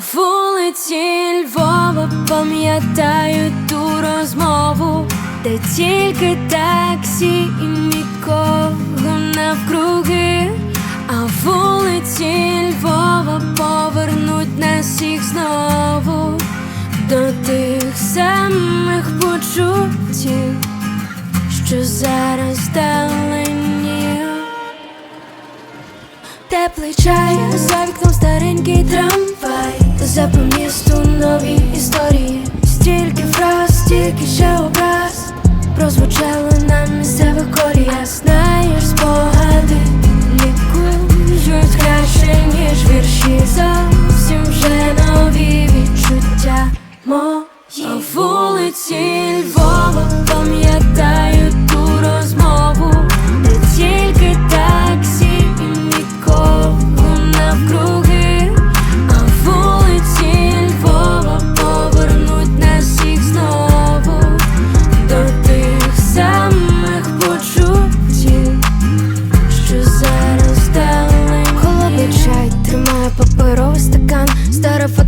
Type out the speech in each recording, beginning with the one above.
вулиці Львова пам'ятаю ту розмову, де тільки таксі і нікого навкруги, а вулиці Львова повернуть нас всіх знову до тих самих почуттів, що зараз далені. Теплий чай, за вікном старенький трамвай За по місту нові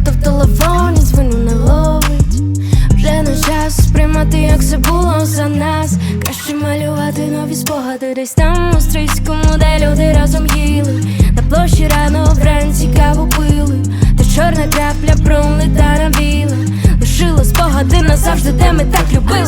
Фото в телефоні, звину не ловить Вже не час сприймати, як все було за нас. Краще малювати нові спогади Десь там у стрийському, де люди разом їли. На площі рано вранці каву пили. Та чорна крапля пролита на біле Лишила спогади назавжди, де ми так любили